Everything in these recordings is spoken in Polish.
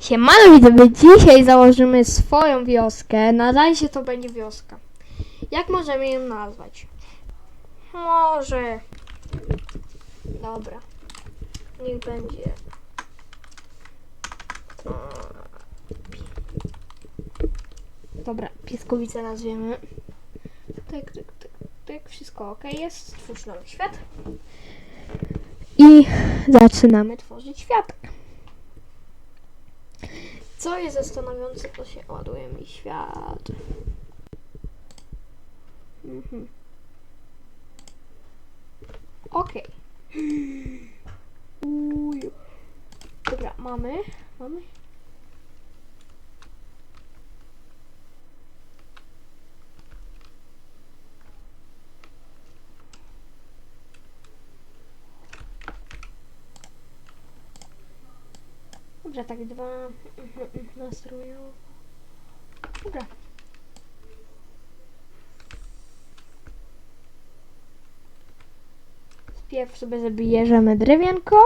Siemano widzowie, dzisiaj założymy swoją wioskę. Na razie to będzie wioska. Jak możemy ją nazwać? Może... Dobra. Niech będzie... Dobra, pieskowice nazwiemy. Tak, tak, tak, tak, wszystko ok jest. Stwórz nowy świat. I zaczynamy tworzyć świat. Co jest zastanawiające, to się ładuje mi świat. Mhm. Okej. Uj. Dobra, mamy. Mamy. Dobra, tak dwa mhm, mhm, nastroją. Dobra. Wpierw sobie zabierzemy drewienko.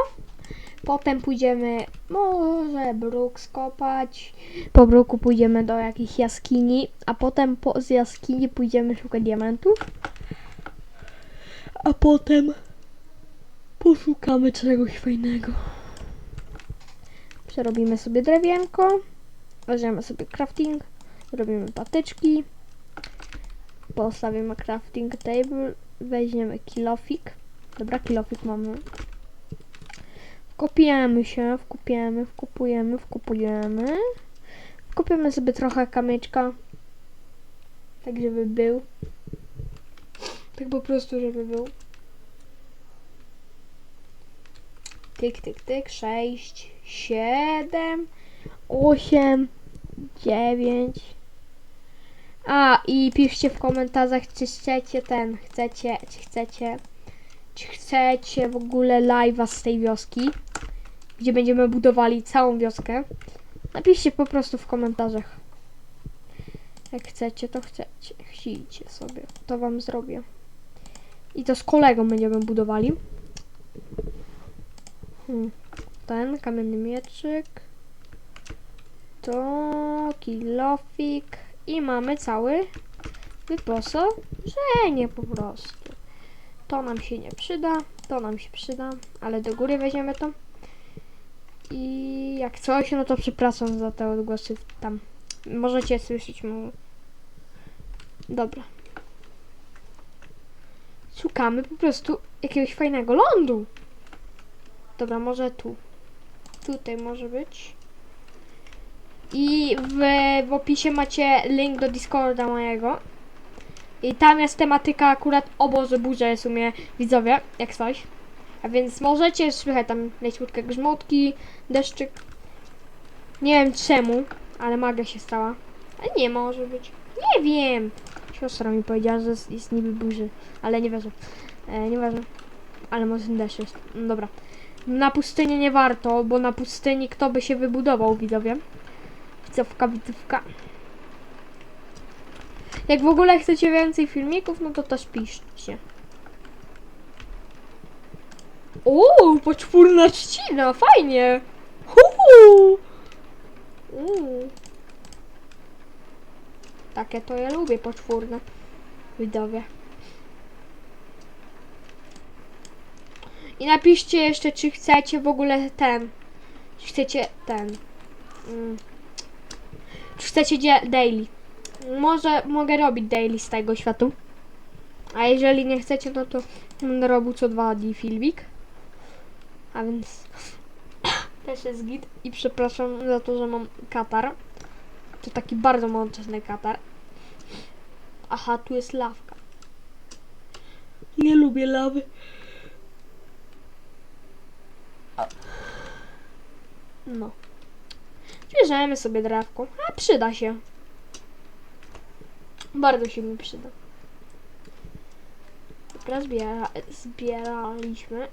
Potem pójdziemy może bruk skopać. Po bruku pójdziemy do jakiejś jaskini. A potem po, z jaskini pójdziemy szukać diamentów. A potem poszukamy czegoś fajnego. Przerobimy sobie drewienko. Weźmiemy sobie crafting. Robimy patyczki. Postawimy crafting table. Weźmiemy kilofik. Dobra, kilofik mamy. Wkopiemy się, wkupiemy, wkupujemy, wkupujemy. Wkupiemy sobie trochę kamyczka. Tak, żeby był. Tak po prostu, żeby był. Tyk, tyk, tyk. 6, 7, 8, 9. A, i piszcie w komentarzach, czy chcecie ten, chcecie, czy chcecie, czy chcecie w ogóle live'a z tej wioski, gdzie będziemy budowali całą wioskę. Napiszcie po prostu w komentarzach. Jak chcecie, to chcecie. Chcicie sobie. To wam zrobię. I to z kolegą będziemy budowali. Hmm. Ten kamienny mieczyk. To kilofik. I mamy cały wyposażenie po prostu. To nam się nie przyda. To nam się przyda. Ale do góry weźmiemy to. I jak coś, no to przepraszam za te odgłosy tam. Możecie słyszeć mu. Dobra. Szukamy po prostu jakiegoś fajnego lądu. Dobra, może tu. Tutaj może być. I w, w opisie macie link do Discorda mojego. I tam jest tematyka akurat o Boże burze w sumie widzowie, jak coś. A więc możecie słychać tam leciutkie grzmotki, deszczyk. Nie wiem czemu, ale magia się stała. Nie może być. Nie wiem. Siostra mi powiedziała, że jest, jest niby burzy, ale nie wierzę. E, nie wierzę. Ale może deszcz jest. No dobra. Na pustyni nie warto, bo na pustyni kto by się wybudował, widzowie. Widzówka, widzówka. Jak w ogóle chcecie więcej filmików, no to też piszcie. Uuu, poczwórna trzcina, fajnie. Uuu. Takie to ja lubię, poczwórne. Widzowie. I napiszcie jeszcze, czy chcecie w ogóle ten. Czy chcecie ten. Mm, czy chcecie daily. Może mogę robić daily z tego światu. A jeżeli nie chcecie, no to będę robił co dwa dni filmik. A więc też jest git. I przepraszam za to, że mam katar. To taki bardzo mączesny katar. Aha, tu jest lawka. Nie lubię lawy. No. Bierzemy sobie drewko. A przyda się. Bardzo się mi przyda. Dobra, zbiera, zbieraliśmy.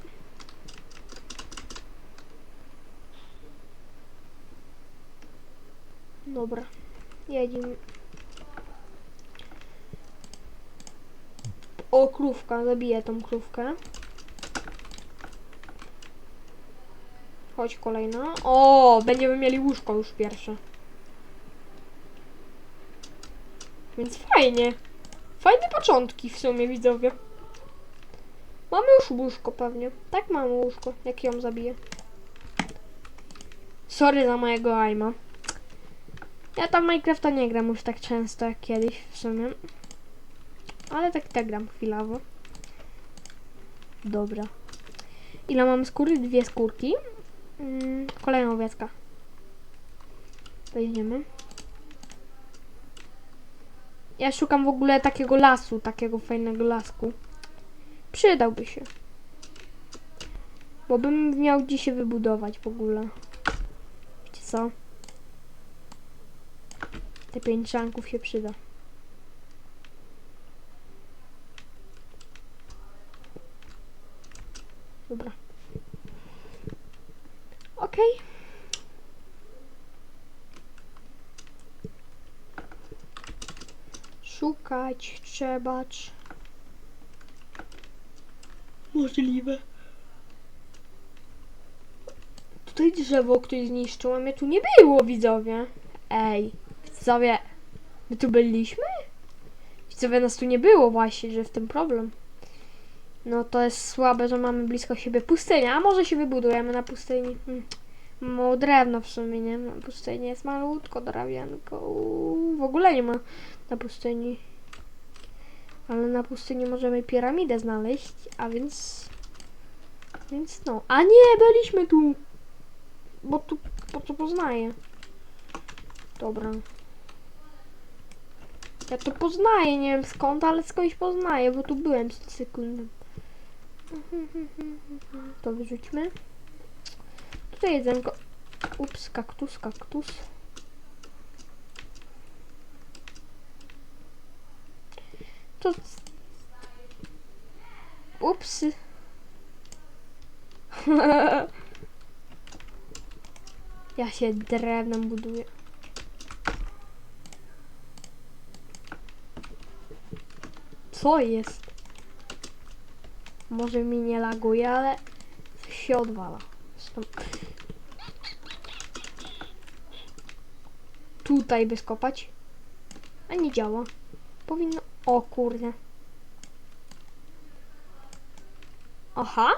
Dobra, jedziemy. O, krówka, zabiję tą krówkę. Chodź kolejna. O, będziemy mieli łóżko już pierwsze. Więc fajnie. Fajne początki w sumie, widzowie. Mamy już łóżko pewnie. Tak mamy łóżko, jak ją zabiję. Sorry za mojego aima. Ja tam Minecrafta nie gram już tak często jak kiedyś w sumie. Ale tak tak gram chwilowo. Dobra. Ile mam skóry? Dwie skórki. Mm, kolejna owiecka. Weźmiemy. Ja szukam w ogóle takiego lasu, takiego fajnego lasku. Przydałby się. Bo bym miał gdzie się wybudować w ogóle. Wiecie co? Te pięć czanków się przyda. Dobra. Okej. Trz- Możliwe. Tutaj drzewo ktoś zniszczył, a mnie tu nie było, widzowie. Ej, widzowie, my tu byliśmy? Widzowie, nas tu nie było właśnie, że w tym problem. No to jest słabe, że mamy blisko siebie pustynię, a może się wybudujemy na pustyni. Hmm. Mało drewno w sumie, nie? Na pustyni jest malutko drawienko. Uuu, W ogóle nie ma na pustyni. Ale na pustyni możemy piramidę znaleźć, a więc... Więc no. A nie, byliśmy tu! Bo tu, bo to poznaję. Dobra. Ja to poznaję, nie wiem skąd, ale skądś poznaję, bo tu byłem przed sekundą. To wyrzućmy. Tutaj jedzonko. Ups, kaktus, kaktus. To... Ups. ja się drewnem buduję. Co jest? Może mi nie laguje, ale się odwala. Tutaj by skopać. A nie działa. Powinno... O kurde. Aha.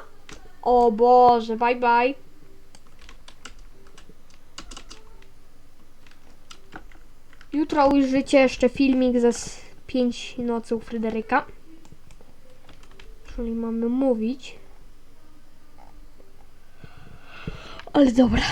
O Boże, bye bye. Jutro ujrzycie jeszcze filmik ze s- pięć nocy u Fryderyka. Czyli mamy mówić. Ale dobra.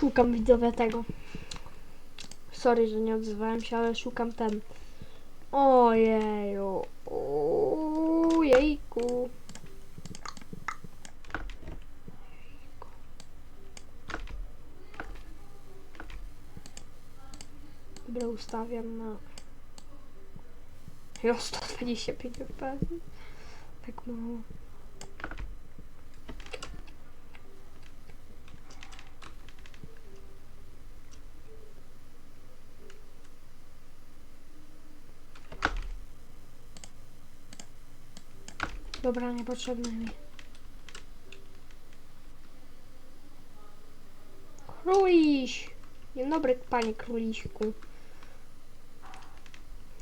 Szukam widzowie tego. Sorry, że nie odzywałem się, ale szukam ten. Ojeju. Ojejku. Dobra, ustawiam na... Jo, 125 FPS. Tak mało. Dobra, niepotrzebne mi. Króliś! Dzień dobry, panie króliśku.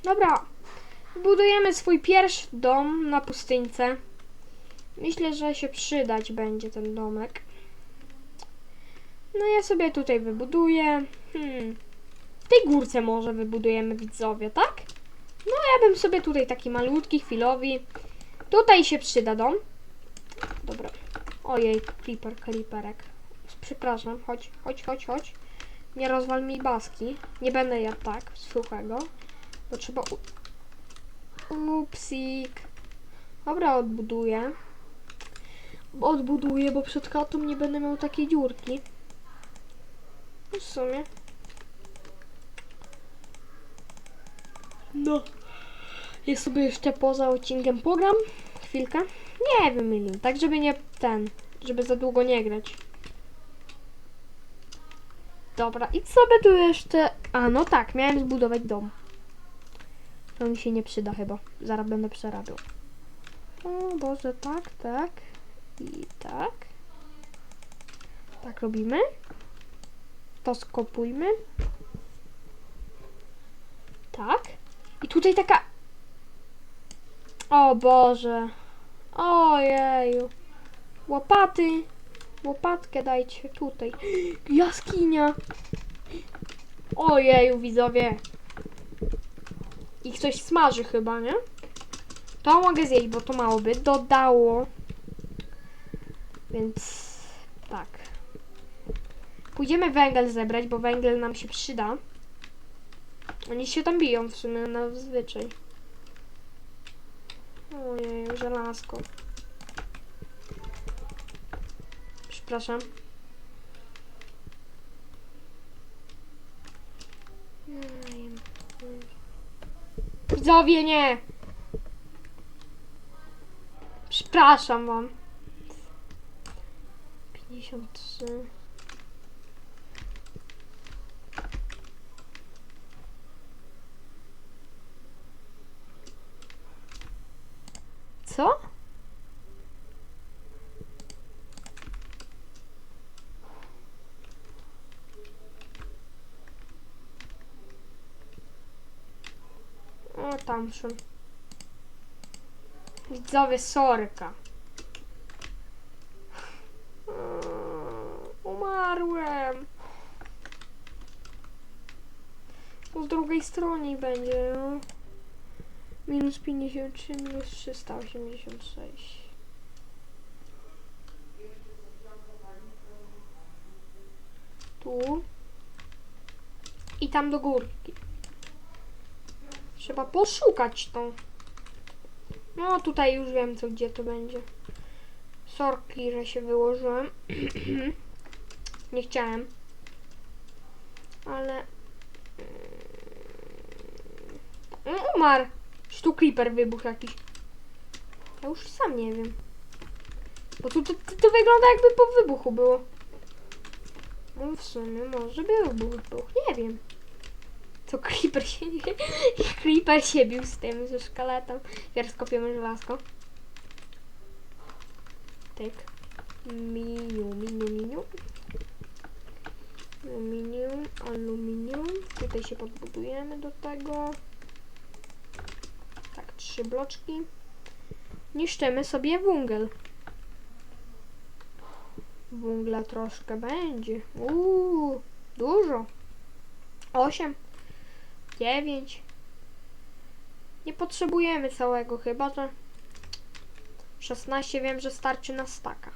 Dobra, budujemy swój pierwszy dom na pustyńce. Myślę, że się przydać będzie ten domek. No ja sobie tutaj wybuduję. Hmm. W tej górce może wybudujemy widzowie, tak? No ja bym sobie tutaj taki malutki, chwilowi. Tutaj się przyda dom. Dobra. Ojej, creeper, creeperek. Przepraszam, chodź, chodź, chodź, chodź. Nie rozwal mi baski. Nie będę jadł tak, suchego. Bo trzeba... Upsik. Dobra, odbuduję. odbuduję, bo przed chatą nie będę miał takiej dziurki. W sumie. No. Ja sobie jeszcze poza odcinkiem pogram. Chwilkę. Nie wiem ile. Tak, żeby nie ten. Żeby za długo nie grać. Dobra, i co by tu jeszcze... A, no tak, miałem zbudować dom. To mi się nie przyda chyba. Zaraz będę przerabiał. O Boże, tak, tak. I tak. Tak robimy. To skopujmy. Tak. I tutaj taka... O Boże. Ojeju. Łopaty. Łopatkę dajcie tutaj. Jaskinia. Ojeju, widzowie. I ktoś smaży chyba, nie? To mogę zjeść, bo to mało by dodało. Więc tak. Pójdziemy węgiel zebrać, bo węgiel nam się przyda. Oni się tam biją w sumie na zwyczaj. Ojej, żelazko. Przepraszam. Widzowie, nie! Przepraszam wam. 53. Co? O, tam są. Widzowie, sorka. Umarłem. Po drugiej stronie będzie, no. Minus 53, minus 386. Tu. I tam do górki. Trzeba poszukać to. No tutaj już wiem co gdzie to będzie. Sorki, że się wyłożyłem. Nie chciałem. Ale... Mm, Umarł! Czy tu creeper wybuchł jakiś? Ja już sam nie wiem. Bo tu to, to, to wygląda jakby po wybuchu było. No w sumie może był wybuch, nie wiem. Co creeper się creeper się bił z tym, ze szkaletem. Teraz kopiemy żelazko. Tyk. Miniu, miniu, miniu. Aluminium, aluminium. Tutaj się podbudujemy do tego. Bloczki. Niszczymy sobie węgiel. Węgla troszkę będzie. Uuu, dużo. Osiem. 9. Nie potrzebujemy całego chyba, że 16 wiem, że starczy na staka.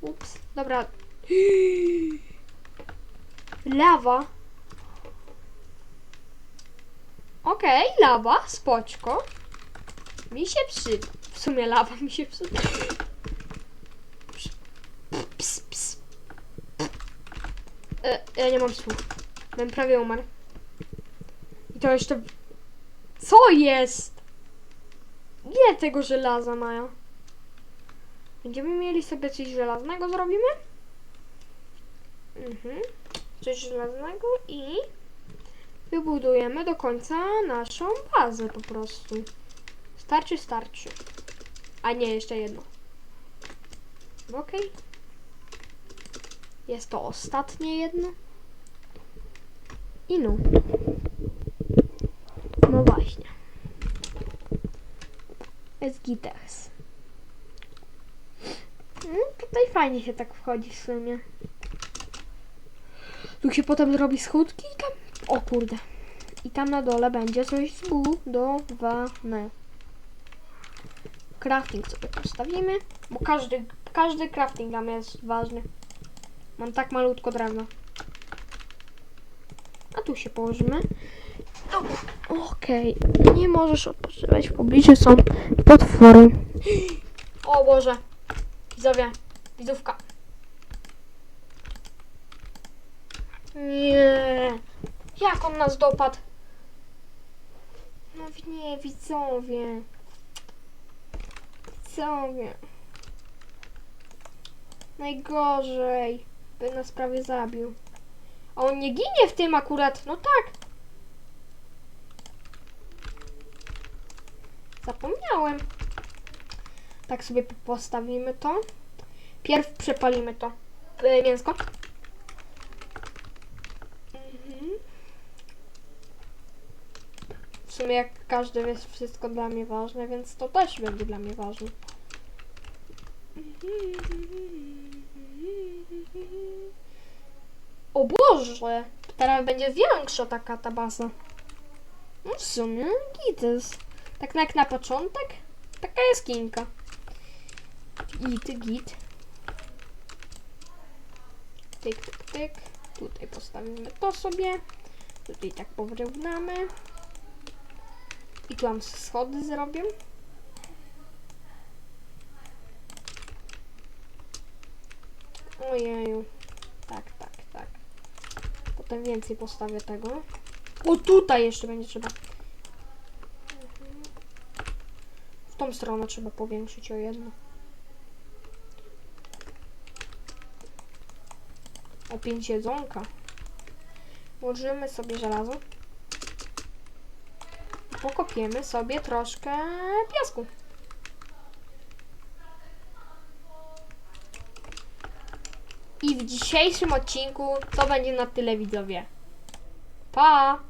Ups, dobra. Lawa. Okej, lawa, spoczko. Mi się przy... W sumie lawa mi się przy... Ps, ps. E, ja nie mam słów. Bym prawie umarł. I to jeszcze... Co jest? Ile tego żelaza mają? Będziemy mieli sobie coś żelaznego zrobimy? Mhm. Coś żelaznego i wybudujemy do końca naszą bazę po prostu. Starczy, starczy. A nie, jeszcze jedno. Okej. Jest to ostatnie jedno. I no. No właśnie. Jest gites. No, tutaj fajnie się tak wchodzi w sumie. Tu się potem zrobi schódki i tam... O kurde. I tam na dole będzie coś zbudowane. Crafting sobie postawimy, bo każdy, każdy crafting tam jest ważny. Mam tak malutko drewna. A tu się położymy. Okej. Nie możesz odpoczywać. W pobliżu są potwory. O Boże. Widzowie. Widzówka. Nie. Jak on nas dopadł? No nie, widzowie. Widzowie. Najgorzej. By nas prawie zabił. A on nie ginie w tym akurat. No tak. Zapomniałem. Tak sobie po- postawimy to. Pierw przepalimy to e, mięsko. Mhm. W sumie jak każdy jest wszystko dla mnie ważne, więc to też będzie dla mnie ważne. O Boże! Teraz będzie większa taka ta baza. No w sumie gites. Tak jak na początek, taka jaskinka. Git, git. Tyk, tyk, tyk. Tutaj postawimy to sobie. Tutaj tak powyrównamy. I tu mam schody zrobię. Ojeju. Tak, tak, tak. Potem więcej postawię tego. O, tutaj jeszcze będzie trzeba. W tą stronę trzeba powiększyć o jedno. O pięć jedzonka. Włożymy sobie żelazo. Pokopiemy sobie troszkę piasku. I w dzisiejszym odcinku to będzie na tyle widzowie. Pa!